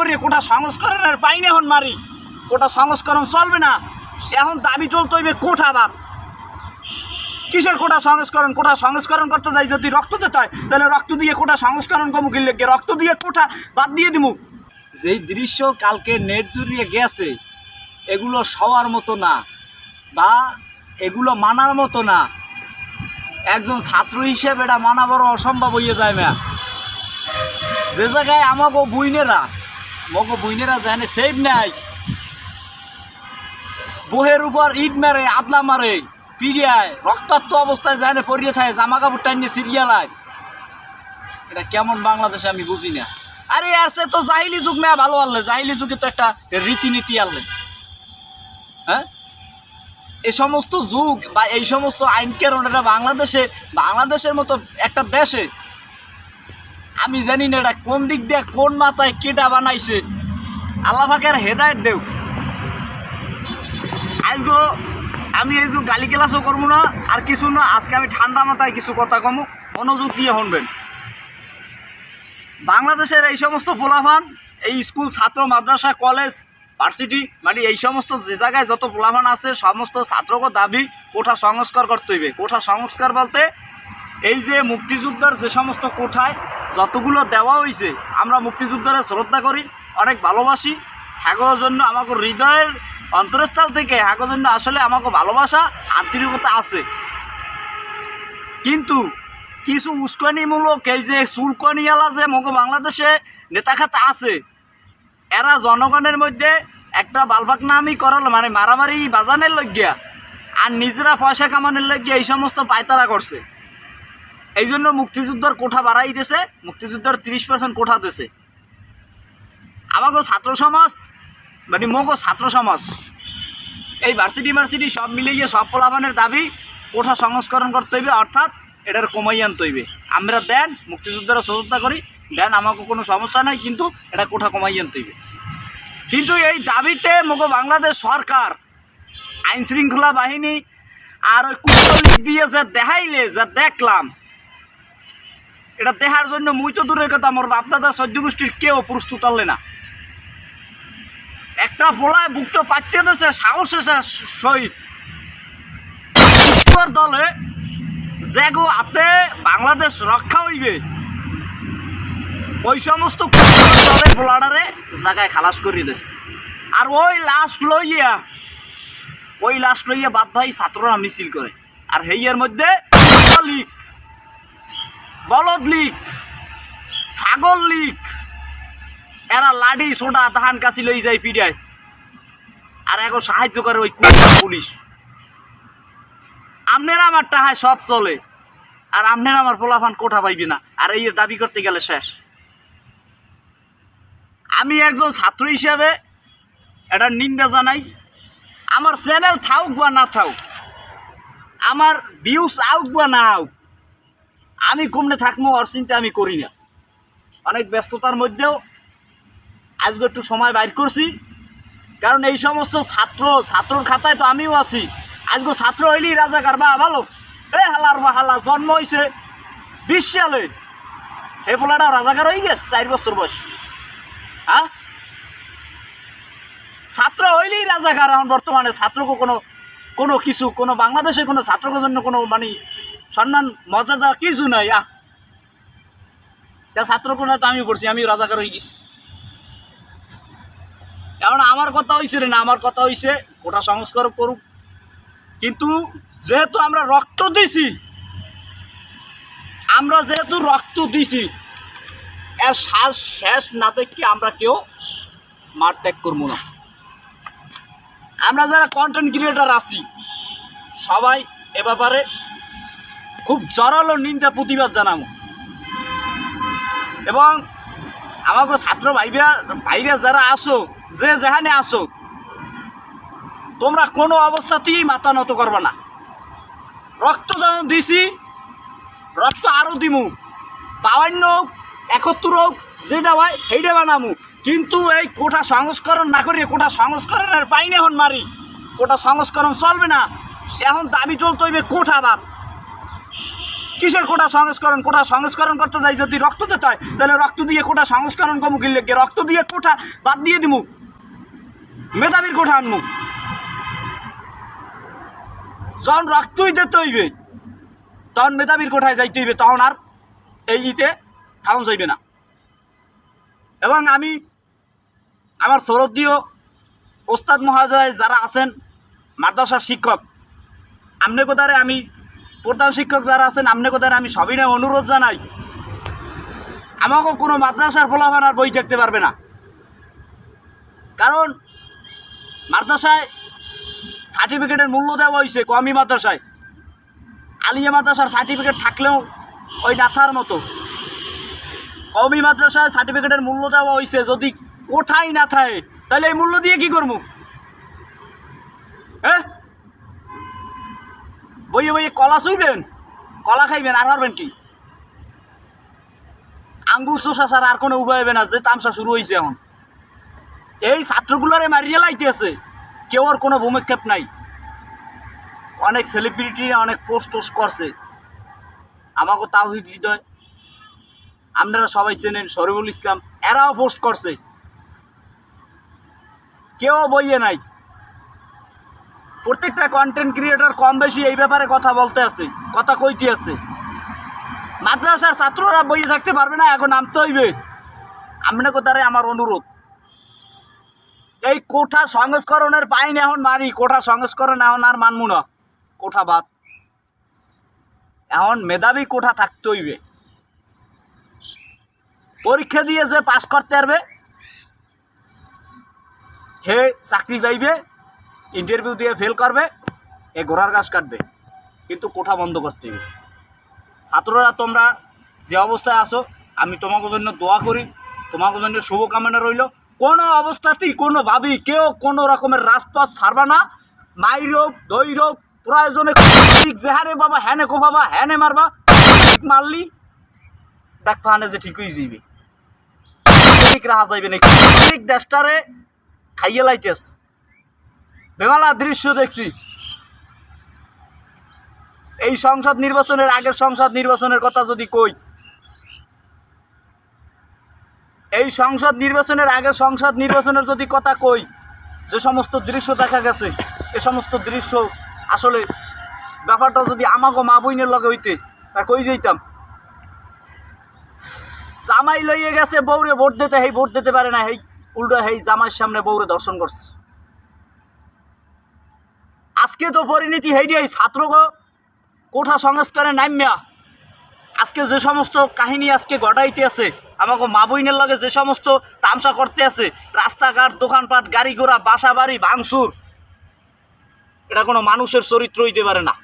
করি, কোটা সংস্করণের পাইনি এখন মারি। কোটা সংস্করণ চলবে না। এখন দাবি চলতে হইবে কোঠা বাপ কিসের কোটা সংস্করণ? কোটা সংস্করণ করতে যাই যদি রক্ত দিতে হয়, তাহলে রক্ত দিয়ে কোটা সংস্করণ কমু কিনলে রক্ত দিয়ে কোঠা বাদ দিয়ে দিমু। যেই দৃশ্য কালকে নেট জুড়িয়ে গেছে, এগুলো সবার মতো না, বা এগুলো মানার মতো না। একজন ছাত্র হিসেবে এটা মানা বড় অসম্ভব হয়ে যায়, ম্যা। যে জায়গায় আমাকে বুইনেরা মগো বুইনেরা জানে, সেভ নাই। বহের উপর ইট মারে, আদলা মারে, পিড়িয়ায়, রক্তাক্ত অবস্থায় জানে পড়িয়ে থাকে জামা কাপড় টাইনে সিরিয়ালায়। এটা কেমন বাংলাদেশে আমি বুঝি না। আরে আছে তো জাহিলি যুগ মেয়া ভালো আনলে জাহিলি যুগে তো একটা রীতিনীতি আনলে হ্যাঁ? এই সমস্ত যুগ বা এই সমস্ত আইন কেরণ এটা বাংলাদেশে, বাংলাদেশের মতো একটা দেশে আমি জানি না এটা কোন দিক দিয়ে কোন মাথায় কেটা বানাইছে। আল্লাহ ফাঁকের হেদায়ত দেও। আজগো আমি এই গালি ক্লাসও করব না, আর কিছু না, আজকে আমি ঠান্ডা মাথায় কিছু কথা কমু, মনোযোগ দিয়ে শুনবেন। বাংলাদেশের এই সমস্ত ফোলাফান এই স্কুল, ছাত্র, মাদ্রাসা, কলেজ ভার্সিটি মানে এই সমস্ত যে জায়গায় যত পোলাফান আছে, সমস্ত ছাত্রকে দাবি কোঠা সংস্কার করতে হইবে। কোঠা সংস্কার বলতে এই যে মুক্তিযোদ্ধার যে সমস্ত কোঠায় যতগুলো দেওয়া হয়েছে আমরা মুক্তিযোদ্ধারা শ্রদ্ধা করি, অনেক ভালোবাসি। হ্যাগোর জন্য আমাকে হৃদয়ের অন্তরস্থল থেকে হ্যাগোর জন্য আসলে আমাকে ভালোবাসা, আন্তরিকতা আছে। কিন্তু কিছু উস্কানিমূলক এই যে সুলকনিয়ালা যে মগো বাংলাদেশে নেতা খাতা আছে এরা জনগণের মধ্যে একটা বালবাক নামই করাল মানে মারামারি বাজানের লজ্ঞা আর নিজেরা পয়সা কামানোর লজ্ঞা এই সমস্ত পায়তারা করছে। এই জন্য মুক্তিযুদ্ধের কোঠা বাড়াই দিয়েছে, মুক্তিযুদ্ধের তিরিশ পার্সেন্ট কোঠা দিয়েছে। আমাকে ছাত্র সমাজ মানে মগো ছাত্র সমাজ, এই ভার্সিটি ভার্সিটি সব মিলিয়ে সব পোলাবানের দাবি, কোঠা সংস্করণ করতে হইবে, অর্থাৎ এটার কমাই আনতে হইবে। আমরা দেন মুক্তিযোদ্ধারা শ্রদ্ধা করি দেন আমাকে কোনো সমস্যা নাই, কিন্তু এটা কোঠা কমাই আনতে হইবে কিন্তু এই দাবিতে মগো বাংলাদেশ সরকার, আইন শৃঙ্খলা বাহিনী আর ওই কুটলিক দিয়ে যে দেখাইলে যে দেখলাম, এটা দেখার জন্য মুই তো দূরের কথা আমার আপনাদের সহ্য গোষ্ঠীর কেউ প্রস্তুত আনলে না। একটা পোলায় বুকটা পাচ্ছে দেশে, সাহস এসে উত্তর দলে যেগো হাতে বাংলাদেশ রক্ষা হইবে। ওই সমস্ত দলের পোলাডারে জায়গায় খালাস করিয়ে দিস আর ওই লাশ লইয়া, ওই লাশ লইয়া বাদ ভাই ছাত্ররা মিছিল করে। আর হেইয়ের মধ্যে লিক বলদ লিক ছাগল লিক এরা লাডি সোডা ধান কাছি লই যায় পিডিয়ায় আর এখন সাহায্য করে ওই পুলিশ। আমনের আমার টাহায় সব চলে। আর আমনের আমার পোলাফান কোঠা পাইবি না। আর এই দাবি করতে গেলে শেষ। আমি একজন ছাত্র হিসেবে এটা নিন্দা জানাই। আমার চ্যানেল থাকুক বা না থাকুক আমার ভিউস আউক বা না আউক, আমি কমনে থাকব ওর চিন্তা আমি করি না। অনেক ব্যস্ততার মধ্যেও আজকে একটু সময় বাইর করছি। কারণ এই সমস্ত ছাত্র, ছাত্রর খাতায় তো আমিও আছি। আজকে ছাত্র হইলেই রাজা কারবা ভালো। এ হালার বা হালা, জন্ম হয়েছে বিশ সালে এই পোলাটা রাজাকার হয়ে গেছে, চার বছর বয়স। হ্যাঁ? ছাত্র হইলেই রাজাকার এখন বর্তমানে। ছাত্রকে কোনো কোনো কিছু, কোনো বাংলাদেশে কোনো ছাত্রকে জন্য কোনো মানে সম্মান, মর্যাদা কিছু নাই, আহ। তা ছাত্র কোনো তো আমি পড়ছি আমি রাজাকার হয়ে গেছি। এখন আমার কথা হয়েছে রে না, আমার কথা হয়েছে কোটা সংস্কার করুক। কিন্তু যেহেতু আমরা রক্ত দিছি, আমরা যেহেতু রক্ত দিছি এর শ্বাস শেষ না দেখি আমরা কেউ মার ত্যাগ করব না। আমরা যারা কন্টেন্ট ক্রিয়েটার আছি, সবাই এ ব্যাপারে খুব জোরালো নিন্দা প্রতিবাদ জানাব। এবং আমাকে ছাত্র ভাইরা ভাইরা যারা আসো, যে যেখানে আসো, তোমরা কোনো অবস্থাতেই মাথা নত করবে না। রক্ত যখন দিছি, রক্ত আরও দিমু। বাউান্ন একাত্তর হোক যেটা হয় সেইটা বানামু। কিন্তু এই কোটা সংস্করণ না করিয়ে কোটা সংস্করণের পাইনি এখন মারি। কোটা সংস্করণ চলবে না। এখন দাবি চলতে হইবে কোঠা বাপ কিসের কোটা সংস্করণ? কোটা সংস্করণ করতে যাই যদি রক্ত দিতে হয়, তাহলে রক্ত দিয়ে কোটা সংস্করণ কমু কিনলে রক্ত দিয়ে কোটা বাদ দিয়ে দিমু। মেধাবীর কোঠা আনমু। যখন রক্তই দিতে হইবে, তখন মেধাবীর কোঠায় যাইতে হইবে, তখন আর এই ইতে থাউন যাইবে না। এবং আমি আমার সৌরদীয় ওস্তাদ মহাজয় যারা আছেন, মাদ্রাসার শিক্ষক আমনে কোথায় আমি প্রধান শিক্ষক যারা আছেন আমনে কোথায় আমি সবিনয় অনুরোধ জানাই। আমাকেও কোনো মাদ্রাসার ফলাফল আর বই দেখতে পারবে না। কারণ মাদ্রাসায় সার্টিফিকেটের মূল্য দেওয়া হয়েছে কমই মাদ্রাসায়। আলিয়া মাদ্রাসার সার্টিফিকেট থাকলেও ওই নাথার মতো। কমই মাদ্রাসায় সার্টিফিকেটের মূল্য দেওয়া হয়েছে যদি কোঠাই না থাকে, তাহলে এই মূল্য দিয়ে কি করব? হ্যাঁ বইয়ে বইয়ে কলা শুইবেন? কলা খাইবেন, আর পারবেন কি? আঙ্গুর শোষা ছাড়া আর কোনো উপায় হবে না, যে তামসা শুরু হয়েছে এখন। এই ছাত্রগুলোরে মারিয়ে লাইতে আছে, কেউ আর কোনো ভূমিক্ষেপ নাই। অনেক সেলিব্রিটি অনেক পোস্ট টোস্ট করছে। আমাকে তাওহিদ হৃদয় আপনারা সবাই চেনেন শরীফুল ইসলাম, এরাও পোস্ট করছে। কেউ বইয়ে নাই। প্রত্যেকটা কন্টেন্ট ক্রিয়েটর কম বেশি এই ব্যাপারে কথা বলতে আছে, কথা কইতে আছে। মাদ্রাসার ছাত্ররা বইয়ে থাকতে পারবে না, এখন নামতে হইবে। আপনাকে তারে আমার অনুরোধ? এই কোঠা সংস্করণের পাইন এখন মারি, কোঠা সংস্করণ এখন আর মানমু না। কোঠা বাদ। এখন মেধাবী কোঠা থাকতে হইবে। পরীক্ষা দিয়ে যে পাশ করতে পারবে, হে চাকরি পাইবে ইন্টারভিউ দিয়ে ফেল করবে, এ ঘোড়ার গাছ কাটবে। কিন্তু কোঠা বন্ধ করতে হবে। ছাত্ররা, তোমরা যে অবস্থায় আসো আমি তোমাকে জন্য দোয়া করি, তোমাকে জন্য শুভকামনা রইল। কোনো অবস্থাতেই কোনো ভাবি কেউ কোনো রকমের রাজপথ ছাড়বা না। মাই রোগ, দই রোগ, প্রয়োজনে যেহারে বাবা হ্যানে কো বাবা হ্যানে মারবা মারলি, দেখ ফানে যে ঠিকই যাইবে। ঠিক রাহা যাইবে না ঠিক দেশটারে খাইয়ে লাইতেস বেমালা দৃশ্য দেখছি। এই সংসদ নির্বাচনের আগের সংসদ নির্বাচনের কথা যদি কই, এই সংসদ নির্বাচনের আগের সংসদ নির্বাচনের যদি কথা কই, যে সমস্ত দৃশ্য দেখা গেছে, এ সমস্ত দৃশ্য আসলে ব্যাপারটা যদি আমাকে মা বইনের লগে হইতে তা কই যেতাম জামাই লইয়ে গেছে, বউরে ভোট দিতে, হেই ভোট দিতে পারে না, হেই উল্টো হেই জামাইয়ের সামনে বউরে দর্শন করছে। আজকে তো পরিণতি হেই এই ছাত্র কোঠা সংস্কারে নামিয়া আজকে যে সমস্ত কাহিনী আজকে ঘটাইতে আছে আমাকে মা বইনের লগে যে সমস্ত তামসা করতে আছে, রাস্তাঘাট, দোকানপাট গাড়ি ঘোড়া বাসা বাড়ি এটা কোনো মানুষের চরিত্র হইতে পারে না।